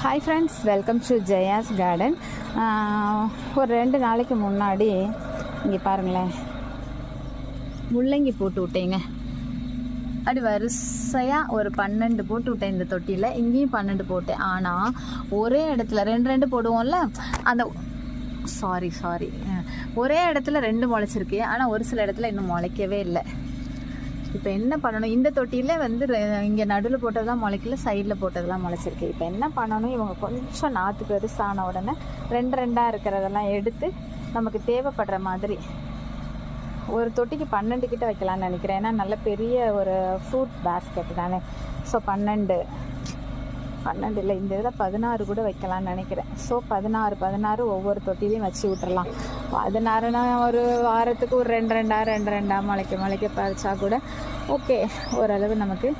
Hi friends welcome to Jaya's garden ஒரு ரெண்டு நாளைக்கு முன்னாடி இங்கே பாருங்களேன் முள்ளங்கி போட்டு விட்டேங்க. அப்படி வரிசையாக ஒரு பன்னெண்டு போட்டு விட்டேன் இந்த தொட்டியில். இங்கேயும் பன்னெண்டு போட்டேன். ஆனால் ஒரே இடத்துல ரெண்டு ரெண்டு போடுவோம்ல அந்த சாரி சாரி ஒரே இடத்துல ரெண்டு முளைச்சிருக்கு. ஆனால் ஒரு சில இடத்துல இன்னும் முளைக்கவே இல்லை. இப்போ என்ன பண்ணணும்? இந்த தொட்டியில் வந்து இங்கே நடுவில் போட்டதெல்லாம் முளைக்கல சைடில் போட்டதெல்லாம் முளைச்சிருக்கு. இப்போ என்ன பண்ணணும்? இவங்க கொஞ்சம் நாற்று பெருசான உடனே ரெண்டு ரெண்டாக இருக்கிறதெல்லாம் எடுத்து நமக்கு தேவைப்படுற மாதிரி ஒரு தொட்டிக்கு பன்னெண்டு கிட்ட வைக்கலாம்னு நினைக்கிறேன். ஏன்னா நல்ல பெரிய ஒரு ஃப்ரூட் பேஸ்கெட் தானே. ஸோ பன்னெண்டு பன்னெண்டு இல்லை இந்த இதில் பதினாறு கூட வைக்கலாம்னு நினைக்கிறேன். ஸோ பதினாறு பதினாறு ஒவ்வொரு தொட்டிலையும் வச்சு விட்டுறலாம். பதினாறுனா ஒரு வாரத்துக்கு ஒரு ரெண்டு ரெண்டா ரெண்டு ரெண்டா முளைக்க முளைக்க பறிச்சா கூட ஓகே ஓரளவு நமக்கு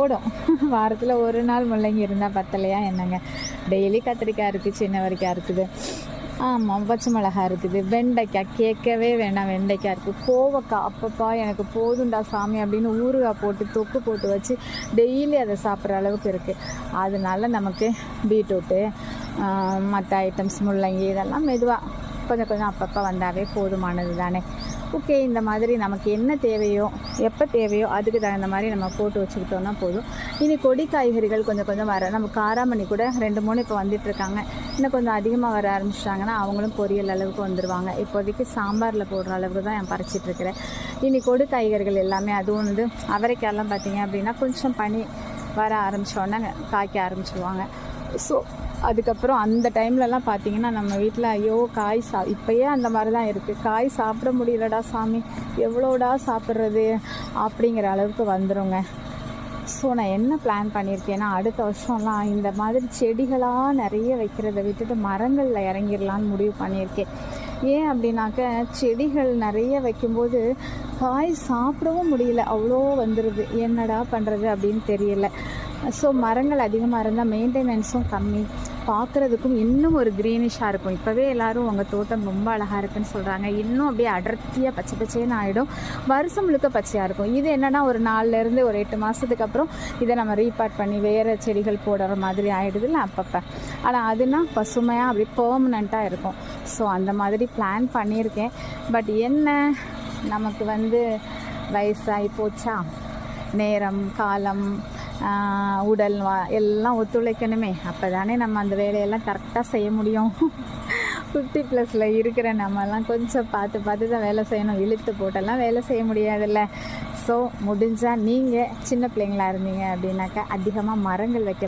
ஓடும். வாரத்தில் ஒரு நாள் முள்ளங்கி இருந்தால் பத்தலையா என்னங்க? டெய்லி கத்திரிக்காய் இருக்குது சின்ன வரைக்கும் இருக்குது ஆமாம் பச்சை மிளகா இருக்குது வெண்டைக்காய் கேட்கவே வேணாம் வெண்டைக்காய் இருக்குது கோவக்காய் அப்பப்பா எனக்கு போதுண்டா சாமி அப்படின்னு ஊறுகாய் போட்டு தொக்கு போட்டு வச்சு டெய்லி அதை சாப்பிட்ற அளவுக்கு இருக்குது அதனால நமக்கு பீட்ரூட்டு மற்ற ஐட்டம்ஸ் முள்ளங்கி இதெல்லாம் மெதுவாக கொஞ்சம் கொஞ்சம் அப்பப்போ வந்தாவே போதுமானது தானே ஓகே இந்த மாதிரி நமக்கு என்ன தேவையோ எப்போ தேவையோ அதுக்கு தகுந்த மாதிரி நம்ம போட்டு வச்சுக்கிட்டோம்னா போதும். இனி கொடி காய்கறிகள் கொஞ்சம் கொஞ்சம் வர நம்ம காராமணி கூட ரெண்டு மூணு இப்போ வந்துட்டு இருக்காங்க இன்னும் கொஞ்சம் அதிகமாக வர ஆரம்பிச்சிட்டாங்கன்னா அவங்களும் பொரியல் அளவுக்கு வந்துடுவாங்க இப்போதைக்கு சாம்பாரில் போடுற அளவுக்கு தான் நான் பறிச்சிட்ருக்கிறேன் இனி கொடி காய்கறிகள் எல்லாமே அதுவும் வந்து அவரைக்காயெல்லாம் பார்த்தீங்க அப்படின்னா கொஞ்சம் பனி வர ஆரம்பித்தோன்னே காய்க்க ஆரம்பிச்சிடுவாங்க ஸோ அதுக்கப்புறம் அந்த டைம்லலாம் பார்த்தீங்கன்னா நம்ம வீட்டில் ஐயோ காய் சா இப்போயே அந்த மாதிரி தான் இருக்குது காய் சாப்பிட முடியலடா சாமி. எவ்வளோடா சாப்பிட்றது அப்படிங்கிற அளவுக்கு வந்துருங்க. ஸோ நான் என்ன பிளான் பண்ணியிருக்கேன்னா அடுத்த வருஷம்லாம் இந்த மாதிரி செடிகளாக நிறைய வைக்கிறத விட்டுட்டு மரங்களில் இறங்கிடலான்னு முடிவு பண்ணியிருக்கேன். ஏன் அப்படின்னாக்க செடிகள் நிறைய வைக்கும்போது காய் சாப்பிடவும் முடியல. அவ்வளோ வந்துடுது என்னடா பண்ணுறது அப்படின்னு தெரியல. ஸோ மரங்கள் அதிகமாக இருந்தால் மெயின்டெனன்ஸும் கம்மி. பார்க்குறதுக்கும் இன்னும் ஒரு க்ரீனிஷாக இருக்கும். இப்போவே எல்லோரும் உங்கள் தோட்டம் ரொம்ப அழகாக இருக்குன்னு சொல்கிறாங்க இன்னும் அப்படியே அடர்த்தியாக பச்சை பச்சைன்னு ஆகிடும் வருஷம் முழுக்க பச்சையாக இருக்கும். இது என்னன்னா ஒரு நாலுலேருந்து ஒரு எட்டு மாதத்துக்கு அப்புறம் இதை நம்ம ரீபார்ட் பண்ணி வேறு செடிகள் போடுற மாதிரி ஆகிடுதுல்ல அப்பப்போ. ஆனால் அதுனா பசுமையாக அப்படி பெர்மனண்ட்டாக இருக்கும். ஸோ அந்த மாதிரி பிளான் பண்ணியிருக்கேன். பட் என்ன? நமக்கு வந்து வயசாகி போச்சா? நேரம் காலம் உடல் வா- எல்லாம் ஒத்துழைக்கணுமே. அப்போ தானே நம்ம அந்த வேலையெல்லாம் கரெக்டாக செய்ய முடியும். ஃபிஃப்டி ப்ளஸில் இருக்கிற நம்மலாம் கொஞ்சம் பார்த்து பார்த்து தான் வேலை செய்யணும். இழுத்து போட்டெல்லாம் வேலை செய்ய முடியாதுல்ல. ஸோ முடிஞ்சால் நீங்கள் சின்ன பிள்ளைங்களா இருந்தீங்க அப்படின்னாக்கா அதிகமாக மரங்கள் வைக்க